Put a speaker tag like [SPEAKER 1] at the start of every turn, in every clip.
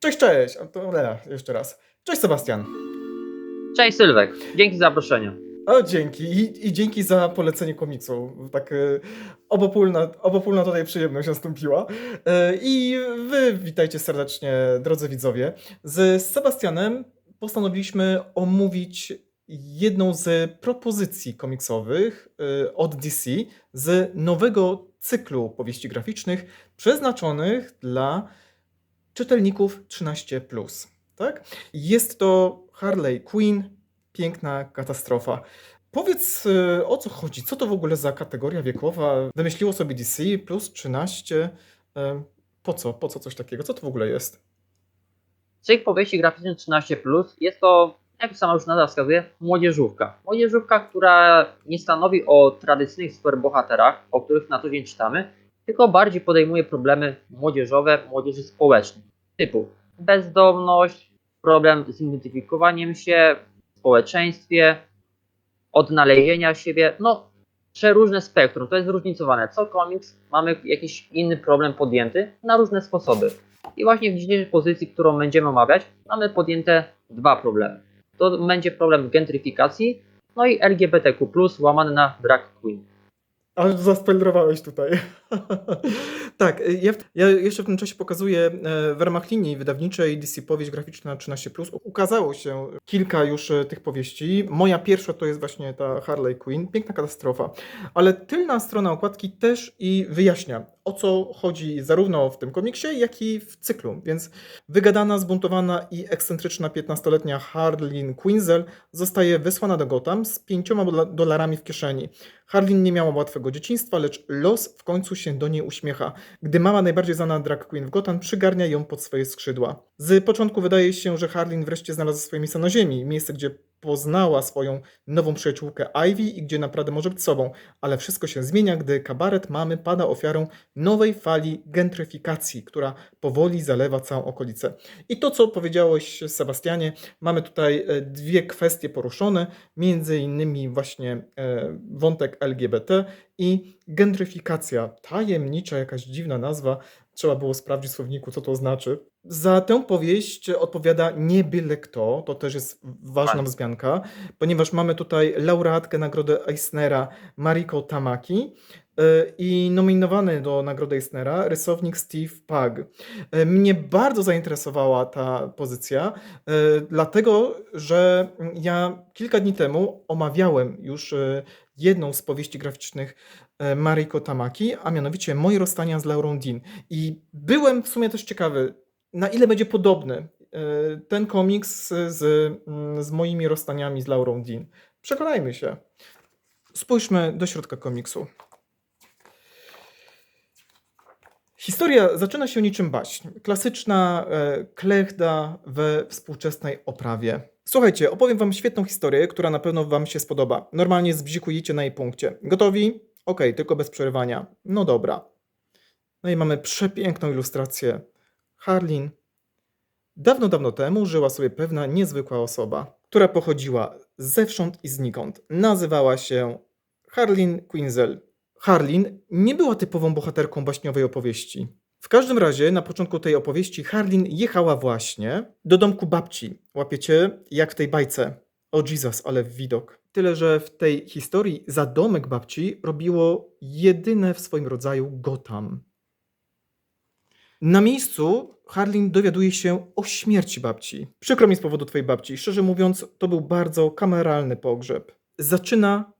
[SPEAKER 1] Cześć, cześć! A To Lea, jeszcze raz. Cześć Sebastian.
[SPEAKER 2] Cześć Sylwek, dzięki za zaproszenie.
[SPEAKER 1] O, dzięki. I, I dzięki za polecenie komiksu. Tak e, obopólna, obopólna tutaj przyjemność nastąpiła. E, I wy witajcie serdecznie, drodzy widzowie. Z Sebastianem postanowiliśmy omówić jedną z propozycji komiksowych e, od DC z nowego cyklu powieści graficznych przeznaczonych dla czytelników 13. Tak? Jest to Harley Quinn, piękna katastrofa. Powiedz y, o co chodzi? Co to w ogóle za kategoria wiekowa? Wymyśliło sobie DC plus 13. Y, Po co? Po co coś takiego? Co to w ogóle jest?
[SPEAKER 2] Cykl powieści graficznych 13 jest to, jak sama już nazwa wskazuje, młodzieżówka. Młodzieżówka, która nie stanowi o tradycyjnych superbohaterach, o których na co dzień czytamy, tylko bardziej podejmuje problemy młodzieżowe, młodzieży społecznej. Typu bezdomność, problem z identyfikowaniem się w społeczeństwie, odnalezienia siebie, no przeróżne spektrum, to jest zróżnicowane. Co komiks mamy jakiś inny problem podjęty na różne sposoby. I właśnie w dzisiejszej pozycji, którą będziemy omawiać, mamy podjęte dwa problemy. To będzie problem gentryfikacji, no i LGBTQ+, łamany na drag queen.
[SPEAKER 1] Ale zaspoilerowałeś tutaj. tak, y, ja, ja jeszcze w tym czasie pokazuję e, w ramach linii wydawniczej DC Powieść Graficzna 13+. Ukazało się kilka już e, tych powieści. Moja pierwsza to jest właśnie ta Harley Quinn, piękna katastrofa. Ale tylna strona okładki też i wyjaśnia, o co chodzi zarówno w tym komiksie, jak i w cyklu. Więc wygadana, zbuntowana i ekscentryczna 15-letnia Harley Quinzel zostaje wysłana do Gotham z pięcioma dola- dolarami w kieszeni. Harlin nie miała łatwego dzieciństwa, lecz los w końcu się do niej uśmiecha, gdy mama najbardziej znana drag queen w Gotham przygarnia ją pod swoje skrzydła. Z początku wydaje się, że Harlin wreszcie znalazła swoje miejsce na ziemi, miejsce, gdzie poznała swoją nową przyjaciółkę Ivy i gdzie naprawdę może być sobą, ale wszystko się zmienia, gdy kabaret mamy pada ofiarą nowej fali gentryfikacji, która powoli zalewa całą okolicę. I to, co powiedziałeś, Sebastianie, mamy tutaj e, dwie kwestie poruszone, między innymi właśnie e, wątek LGBT i gentryfikacja. Tajemnicza, jakaś dziwna nazwa. Trzeba było sprawdzić w słowniku, co to znaczy. Za tę powieść odpowiada nie byle kto, to też jest ważna wzmianka, ponieważ mamy tutaj laureatkę nagrody Eisnera Mariko Tamaki e, i nominowany do nagrody Eisnera rysownik Steve Pug. E, Mnie bardzo zainteresowała ta pozycja, e, dlatego że ja kilka dni temu omawiałem już jedną z powieści graficznych Mariko Tamaki, a mianowicie Moje rozstania z Laurą Dean. I byłem w sumie też ciekawy, na ile będzie podobny e, ten komiks z, mm, z moimi rozstaniami z Laurą Dean. Przekonajmy się. Spójrzmy do środka komiksu. Historia zaczyna się niczym baśń. Klasyczna e, klechda we współczesnej oprawie. Słuchajcie, opowiem wam świetną historię, która na pewno wam się spodoba. Normalnie zbzikujecie na jej punkcie. Gotowi? Okej, tylko bez przerywania. No dobra. No i mamy przepiękną ilustrację. Harlin. Dawno, dawno temu żyła sobie pewna niezwykła osoba, która pochodziła zewsząd i znikąd. Nazywała się Harlin Quinzel. Harlin nie była typową bohaterką baśniowej opowieści. W każdym razie na początku tej opowieści Harlin jechała właśnie do domku babci. Łapiecie? Jak w tej bajce. O Jesus, ale widok. Tyle, że w tej historii za domek babci robiło jedyne w swoim rodzaju Gotham. Na miejscu Harlin dowiaduje się o śmierci babci. Przykro mi z powodu twojej babci. Szczerze mówiąc, to był bardzo kameralny pogrzeb. Zaczyna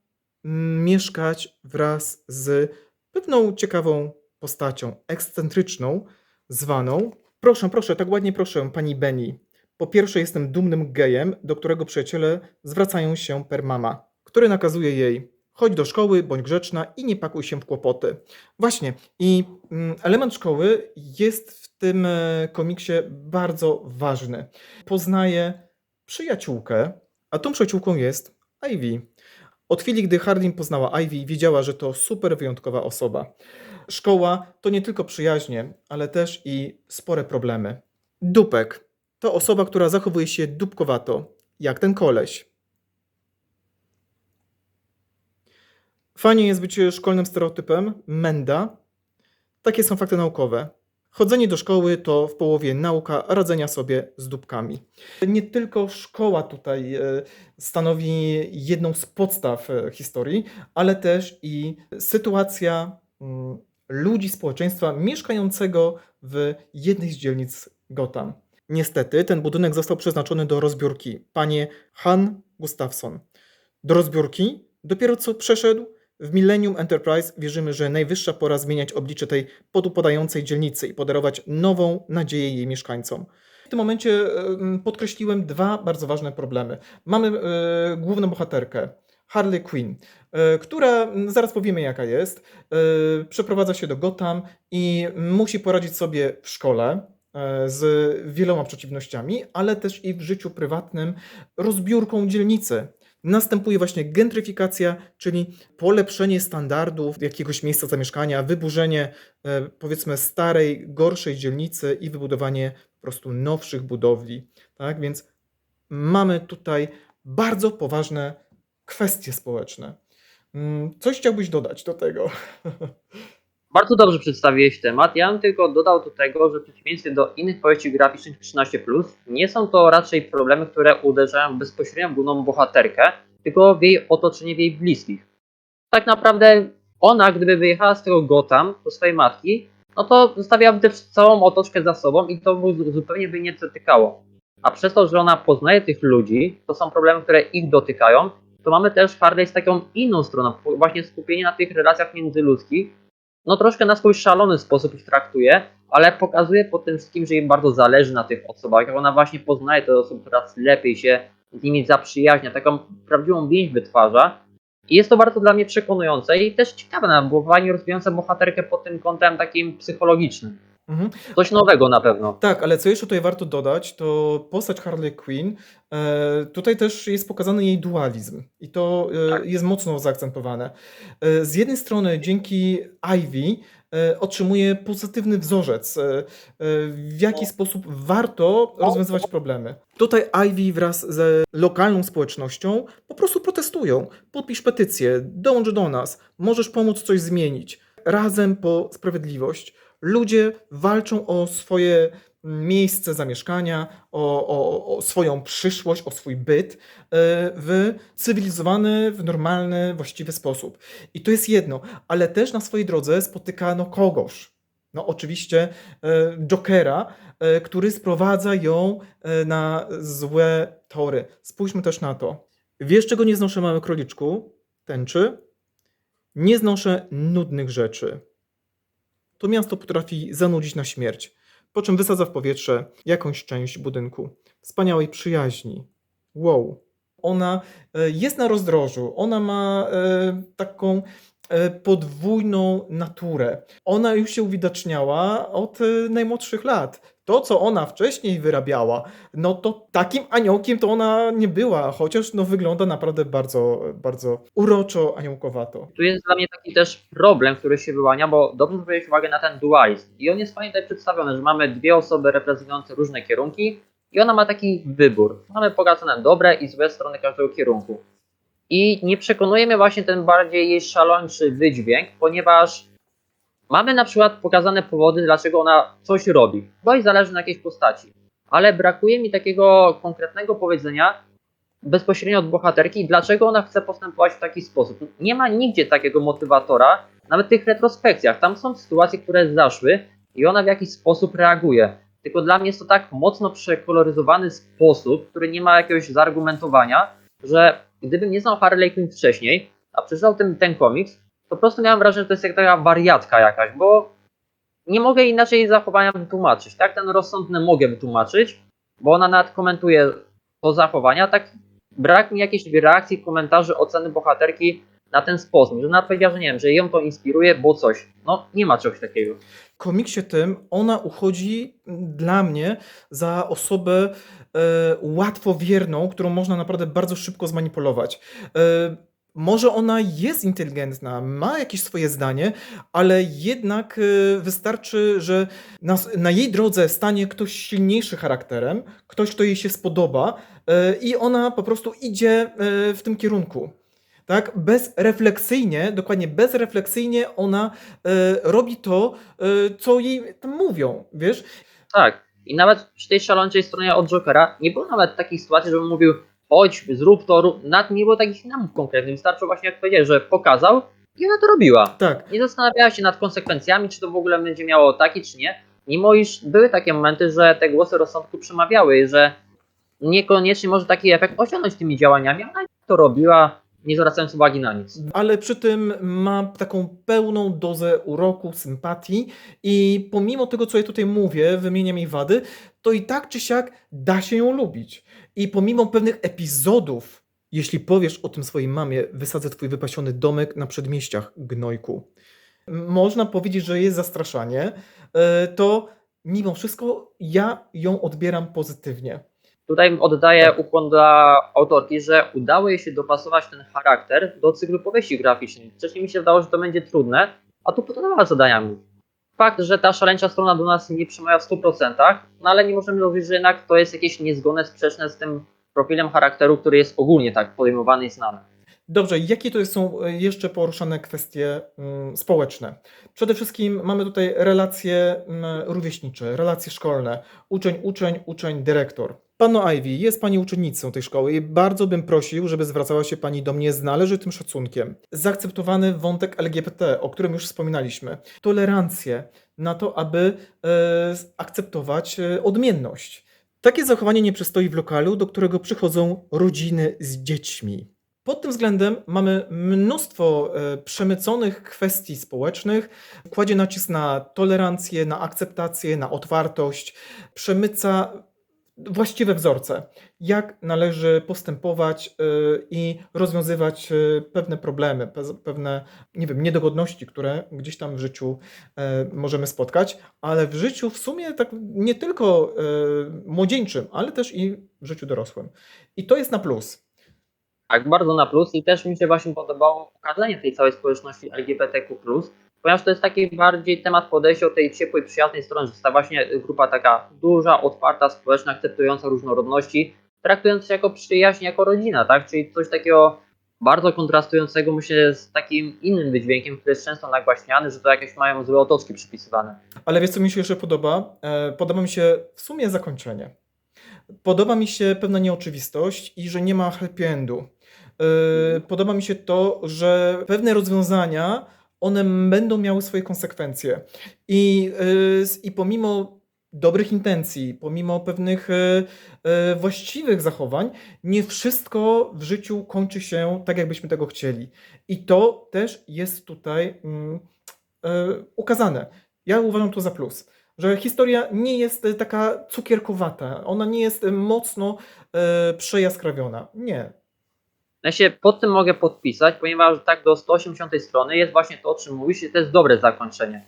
[SPEAKER 1] mm, mieszkać wraz z pewną ciekawą postacią, ekscentryczną, zwaną. Proszę, proszę, tak ładnie proszę, pani Benny. Po pierwsze, jestem dumnym gejem, do którego przyjaciele zwracają się per mama, który nakazuje jej: chodź do szkoły, bądź grzeczna i nie pakuj się w kłopoty. Właśnie, i mm, element szkoły jest w tym e, komiksie bardzo ważny. Poznaje przyjaciółkę, a tą przyjaciółką jest Ivy. Od chwili, gdy Hardin poznała Ivy, wiedziała, że to super wyjątkowa osoba. Szkoła to nie tylko przyjaźnie, ale też i spore problemy. Dupek to osoba, która zachowuje się dupkowato, jak ten koleś. Fajnie jest być szkolnym stereotypem, menda. Takie są fakty naukowe. chodzenie do szkoły to w połowie nauka radzenia sobie z dupkami. Nie tylko szkoła tutaj e, stanowi jedną z podstaw e, historii, ale też i sytuacja mm, ludzi, społeczeństwa mieszkającego w jednej z dzielnic Gotham. Niestety ten budynek został przeznaczony do rozbiórki. Panie Han Gustafsson. Do rozbiórki dopiero co przeszedł w Millennium Enterprise wierzymy, że najwyższa pora zmieniać oblicze tej podupadającej dzielnicy i podarować nową nadzieję jej mieszkańcom. W tym momencie em, podkreśliłem dwa bardzo ważne problemy. Mamy e, główną bohaterkę, Harley Quinn, e, która, zaraz powiemy jaka jest, e, przeprowadza się do Gotham i musi poradzić sobie w szkole z wieloma przeciwnościami, ale też i w życiu prywatnym rozbiórką dzielnicy. Następuje właśnie gentryfikacja, czyli polepszenie standardów jakiegoś miejsca zamieszkania, wyburzenie e, powiedzmy starej, gorszej dzielnicy i wybudowanie po prostu nowszych budowli. Tak więc mamy tutaj bardzo poważne kwestie społeczne. Mm, Coś chciałbyś dodać do tego?
[SPEAKER 2] Bardzo dobrze przedstawiłeś temat. Ja bym tylko dodał do tego, że w przeciwieństwie do innych powieści graficznych 13, nie są to raczej problemy, które uderzają bezpośrednio w główną bohaterkę, tylko w jej otoczenie, w jej bliskich. Tak naprawdę ona, gdyby wyjechała z tego Gotham do swojej matki, no to zostawiałaby też całą otoczkę za sobą i to zupełnie by nie dotykało. A przez to, że ona poznaje tych ludzi, to są problemy, które ich dotykają, to mamy też Harley z taką inną stroną, właśnie skupienie na tych relacjach międzyludzkich, no troszkę na swój szalony sposób ich traktuje, ale pokazuje po tym wszystkim, że jej bardzo zależy na tych osobach, jak ona właśnie poznaje te osoby coraz lepiej się z nimi zaprzyjaźnia, taką prawdziwą więź wytwarza. I jest to bardzo dla mnie przekonujące i też ciekawe, nawet, bo fajnie rozwijające bohaterkę pod tym kątem takim psychologicznym.
[SPEAKER 1] Mhm.
[SPEAKER 2] Coś nowego na pewno.
[SPEAKER 1] Tak, ale co jeszcze tutaj warto dodać, to postać Harley Quinn, e, tutaj też jest pokazany jej dualizm i to e,
[SPEAKER 2] Tak.
[SPEAKER 1] jest mocno zaakcentowane. E, z jednej strony dzięki Ivy e, otrzymuje pozytywny wzorzec, e, e, w jaki sposób warto rozwiązywać problemy. Tutaj Ivy wraz z lokalną społecznością po prostu protestują. Podpisz petycję, dołącz do nas, możesz pomóc coś zmienić. Razem po sprawiedliwość. Ludzie walczą o swoje miejsce zamieszkania, o, o, o swoją przyszłość, o swój byt e, w cywilizowany, w normalny, właściwy sposób. I to jest jedno, ale też na swojej drodze spotykano kogoś. No oczywiście e, Jokera, e, który sprowadza ją na złe tory. Spójrzmy też na to. Wiesz, czego nie znoszę, mały króliczku? Tęczy? Nie znoszę nudnych rzeczy. To miasto potrafi zanudzić na śmierć, po czym wysadza w powietrze jakąś część budynku. Wspaniałej przyjaźni. Wow. Ona e, jest na rozdrożu, ona ma e, taką e, podwójną naturę. Ona już się uwidaczniała od najmłodszych lat. To, co ona wcześniej wyrabiała, no to takim aniołkiem to ona nie była, chociaż no wygląda naprawdę bardzo, bardzo uroczo aniołkowato.
[SPEAKER 2] Tu jest dla mnie taki też problem, który się wyłania, bo dobrze zwróciłeś uwagę na ten dualizm. I on jest fajnie tutaj przedstawiony, że mamy dwie osoby reprezentujące różne kierunki i ona ma taki wybór. Mamy pokazane dobre i złe strony każdego kierunku. I nie przekonuje mnie właśnie ten bardziej jej szalończy wydźwięk, ponieważ mamy na przykład pokazane powody, dlaczego ona coś robi, bo jej zależy na jakiejś postaci. Ale brakuje mi takiego konkretnego powiedzenia, bezpośrednio od bohaterki, dlaczego ona chce postępować w taki sposób. Nie ma nigdzie takiego motywatora, nawet w tych retrospekcjach. Tam są sytuacje, które zaszły i ona w jakiś sposób reaguje. Tylko dla mnie jest to tak mocno przekoloryzowany sposób, który nie ma jakiegoś zaargumentowania, że gdybym nie znał Harley Quinn wcześniej, a przeczytał ten, ten komiks, po prostu miałem wrażenie, że to jest jak taka wariatka jakaś, bo nie mogę inaczej jej zachowania wytłumaczyć. Tak, ten rozsądny mogę wytłumaczyć, bo ona nawet komentuje to zachowania, tak brak mi jakiejś reakcji, komentarzy, oceny bohaterki na ten sposób, że nawet powiedziała, że nie wiem, że ją to inspiruje, bo coś. No, nie ma czegoś takiego.
[SPEAKER 1] W komiksie tym ona uchodzi dla mnie za osobę e, łatwowierną, którą można naprawdę bardzo szybko zmanipulować. E, może ona jest inteligentna, ma jakieś swoje zdanie, ale jednak e, wystarczy, że na, na jej drodze stanie ktoś silniejszy charakterem, ktoś, kto jej się spodoba, e, i ona po prostu idzie e, w tym kierunku. tak? Bezrefleksyjnie, dokładnie bezrefleksyjnie ona robi to, co jej tam mówią, wiesz?
[SPEAKER 2] Tak. I nawet przy tej szaleńczej stronie od Jokera nie było nawet takich sytuacji, żebym mówił chodź, zrób to, rób. Nawet nie było takich namów konkretnych. Wystarczyło właśnie, jak powiedziałeś, że pokazał i ona to robiła.
[SPEAKER 1] Tak.
[SPEAKER 2] Nie zastanawiała się nad konsekwencjami, czy to w ogóle będzie miało taki, czy nie. Mimo iż były takie momenty, że te głosy rozsądku przemawiały, i że niekoniecznie może taki efekt osiągnąć tymi działaniami, ale to robiła, nie zwracając uwagi na nic.
[SPEAKER 1] Ale przy tym ma taką pełną dozę uroku, sympatii i pomimo tego, co ja tutaj mówię, wymieniam jej wady, to i tak czy siak da się ją lubić. I pomimo pewnych epizodów, jeśli powiesz o tym swojej mamie, wysadzę twój wypasiony domek na przedmieściach, gnojku. Można powiedzieć, że jest zastraszanie, e, to mimo wszystko ja ją odbieram pozytywnie.
[SPEAKER 2] Tutaj oddaję
[SPEAKER 1] Tak.
[SPEAKER 2] ukłon dla autorki, że udało jej się dopasować ten charakter do cyklu powieści graficznej. Wcześniej mi się wydało, że to będzie trudne, a tu podawała zadaniami. Fakt, że ta szaleńcza strona do nas nie przemawia w 100%, no ale nie możemy mówić, że jednak to jest jakieś niezgodne, sprzeczne z tym profilem charakteru, który jest ogólnie tak podejmowany i znany.
[SPEAKER 1] Dobrze, jakie to są e, jeszcze poruszane kwestie mm, społeczne? Przede wszystkim mamy tutaj relacje mm, rówieśnicze, relacje szkolne. Uczeń, uczeń, uczeń, dyrektor. Panno Ivy, jest Pani uczennicą tej szkoły i bardzo bym prosił, żeby zwracała się Pani do mnie z należytym szacunkiem. Zaakceptowany wątek LGBT, o którym już wspominaliśmy. Tolerancję na to, aby e, akceptować e, odmienność. Takie zachowanie nie przystoi w lokalu, do którego przychodzą rodziny z dziećmi. Pod tym względem mamy mnóstwo e, przemyconych kwestii społecznych, kładzie nacisk na tolerancję, na akceptację, na otwartość, przemyca właściwe wzorce, jak należy postępować e, i rozwiązywać e, pewne problemy, pe- pewne, nie wiem, niedogodności, które gdzieś tam w życiu e, możemy spotkać, ale w życiu w sumie tak nie tylko młodzieńczym, ale też i w życiu dorosłym. I to jest na plus.
[SPEAKER 2] Tak, bardzo na plus i też mi się właśnie podobało pokazanie tej całej społeczności LGBTQ+, ponieważ to jest taki bardziej temat podejścia od tej ciepłej, przyjaznej strony, że ta właśnie grupa taka duża, otwarta, społeczna, akceptująca różnorodności, traktując się jako przyjaźń, jako rodzina, tak? Czyli coś takiego bardzo kontrastującego myślę z takim innym wydźwiękiem, który jest często nagłaśniany, że to jakieś mają złe otoczki przypisywane.
[SPEAKER 1] Ale wiesz, co mi się jeszcze podoba? E, Podoba mi się w sumie zakończenie. Podoba mi się pewna nieoczywistość i że nie ma happy endu. E, Podoba mi się to, że pewne rozwiązania, one będą miały swoje konsekwencje. I, s- i pomimo dobrych intencji, pomimo pewnych e, e, właściwych zachowań, nie wszystko w życiu kończy się tak, jakbyśmy tego chcieli. I to też jest tutaj mm, ukazane. Ja uważam to za plus, że historia nie jest taka cukierkowata, ona nie jest mocno e, przejaskrawiona. Nie.
[SPEAKER 2] Ja się pod tym mogę podpisać, ponieważ tak do 180 strony jest właśnie to, o czym mówisz i to jest dobre zakończenie.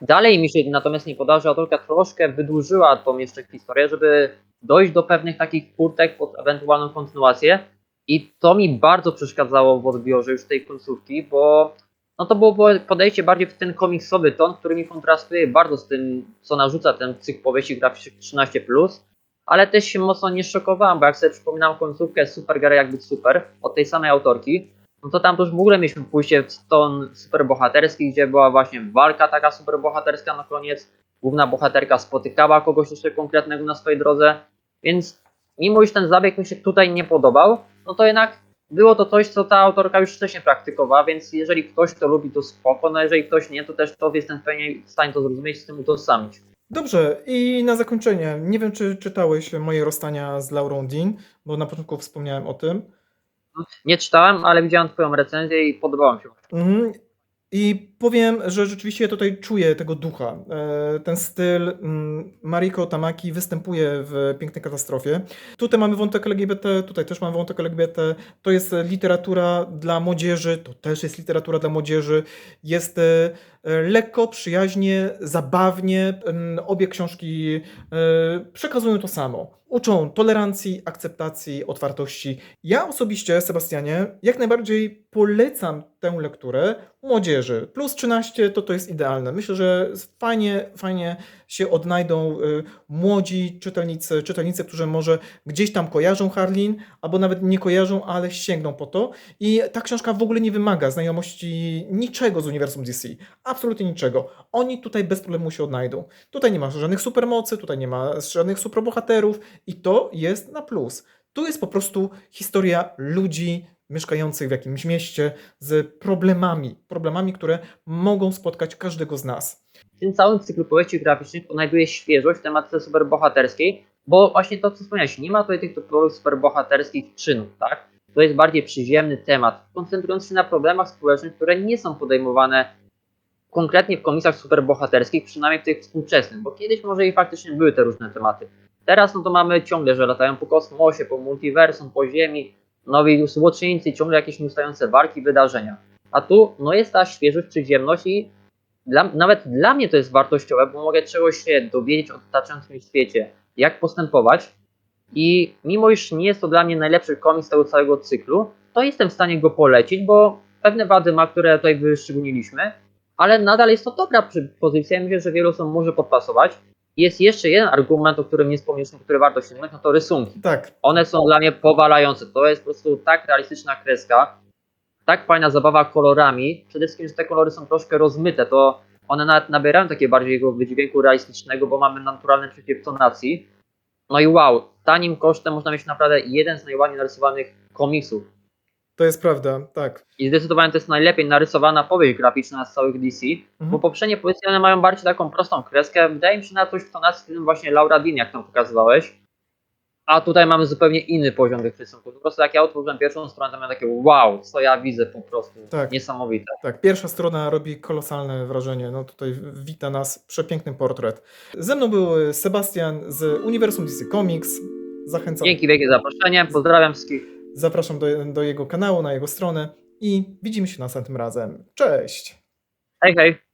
[SPEAKER 2] Dalej mi się natomiast nie poda, że autorka troszkę wydłużyła tą jeszcze historię, żeby dojść do pewnych takich furtek pod ewentualną kontynuację i to mi bardzo przeszkadzało w odbiorze już tej końcówki, bo no to było podejście bardziej w ten komiksowy ton, który mi kontrastuje bardzo z tym, co narzuca ten cykl powieści graficznych 13+, ale też się mocno nie szokowałem, bo jak sobie przypominam końcówkę Super Gary jak być super od tej samej autorki, no to tam już w ogóle mieliśmy pójście w ton superbohaterski, gdzie była właśnie walka taka superbohaterska na koniec. Główna bohaterka spotykała kogoś jeszcze konkretnego na swojej drodze, więc mimo iż ten zabieg mi się tutaj nie podobał, no to jednak było to coś, co ta autorka już wcześniej praktykowała, więc jeżeli ktoś to lubi, to spoko, no jeżeli ktoś nie, to też to jestem w pełni w stanie to zrozumieć, z tym utożsamić.
[SPEAKER 1] Dobrze, i na zakończenie, nie wiem, czy czytałeś moje rozstania z Laurą Dean, bo na początku wspomniałem o tym.
[SPEAKER 2] Nie czytałem, ale widziałem twoją recenzję i podobała mi się.
[SPEAKER 1] Mhm. I powiem, że rzeczywiście tutaj czuję tego ducha. E, Ten styl mm, Mariko Tamaki występuje w Pięknej Katastrofie. Tutaj mamy wątek LGBT, tutaj też mamy wątek LGBT. To jest literatura dla młodzieży, to też jest literatura dla młodzieży. Jest e, lekko, przyjaźnie, zabawnie. Em, Obie książki e, przekazują to samo. Uczą tolerancji, akceptacji, otwartości. Ja osobiście, Sebastianie, jak najbardziej polecam tę lekturę młodzieży. Plus 13 to to jest idealne. Myślę, że fajnie, fajnie się odnajdą y, młodzi czytelnicy, czytelnicy, którzy może gdzieś tam kojarzą Harlin, albo nawet nie kojarzą, ale sięgną po to. I ta książka w ogóle nie wymaga znajomości niczego z uniwersum DC. Absolutnie niczego. Oni tutaj bez problemu się odnajdą. Tutaj nie ma żadnych supermocy, tutaj nie ma żadnych superbohaterów i to jest na plus. Tu jest po prostu historia ludzi mieszkających w jakimś mieście z problemami, problemami, które mogą spotkać każdego z nas.
[SPEAKER 2] W tym całym cyklu powieści graficznych odnajduje świeżość w tematyce superbohaterskiej, bo właśnie to, co wspomniałeś, nie ma tutaj tych typowych superbohaterskich czynów, tak? To jest bardziej przyziemny temat, koncentrujący się na problemach społecznych, które nie są podejmowane konkretnie w komiksach superbohaterskich, przynajmniej w tych współczesnych, bo kiedyś może i faktycznie były te różne tematy. Teraz no to mamy ciągle, że latają po kosmosie, po multiversum, po ziemi, nowi złoczyńcy, ciągle jakieś nieustające walki, wydarzenia. A tu no jest ta świeżość, przyziemność i dla, nawet dla mnie to jest wartościowe, bo mogę czegoś się dowiedzieć o otaczającym świecie, jak postępować. I mimo iż nie jest to dla mnie najlepszy komiks tego całego cyklu, to jestem w stanie go polecić, bo pewne wady ma, które tutaj wyszczególniliśmy, ale nadal jest to dobra pozycja. Ja myślę, że wielu osobom może podpasować. Jest jeszcze jeden argument, o którym nie wspomnieliśmy, który warto sięgnąć, no to rysunki.
[SPEAKER 1] Tak,
[SPEAKER 2] One są dla mnie powalające. To jest po prostu tak realistyczna kreska, tak fajna zabawa kolorami. Przede wszystkim, że te kolory są troszkę rozmyte, to one nawet nabierają takiego bardziej wydźwięku realistycznego, bo mamy naturalny przepływ tonacji. No i wow, tanim kosztem można mieć naprawdę jeden z najładniej narysowanych komiksów.
[SPEAKER 1] to jest prawda, tak.
[SPEAKER 2] I zdecydowanie to jest najlepiej narysowana powieść graficzna z całych DC,
[SPEAKER 1] Mhm.
[SPEAKER 2] bo poprzednie powiedzmy one mają bardziej taką prostą kreskę. Wydaje mi się na coś w tonacji, tym właśnie Laura Dean, jak tam pokazywałeś. A tutaj mamy zupełnie inny poziom tych rysunków. Po prostu jak ja otworzyłem pierwszą stronę, to miałem takie wow, co ja widzę po prostu.
[SPEAKER 1] Tak.
[SPEAKER 2] Niesamowite.
[SPEAKER 1] Tak, pierwsza strona robi kolosalne wrażenie. No tutaj wita nas przepiękny portret. Ze mną był Sebastian z Uniwersum DC Comics. Zachęcam,
[SPEAKER 2] Dzięki wielkie za zaproszenie. Pozdrawiam wszystkich.
[SPEAKER 1] zapraszam do, do jego kanału, na jego stronę i widzimy się następnym razem. Cześć!
[SPEAKER 2] Hej, hej.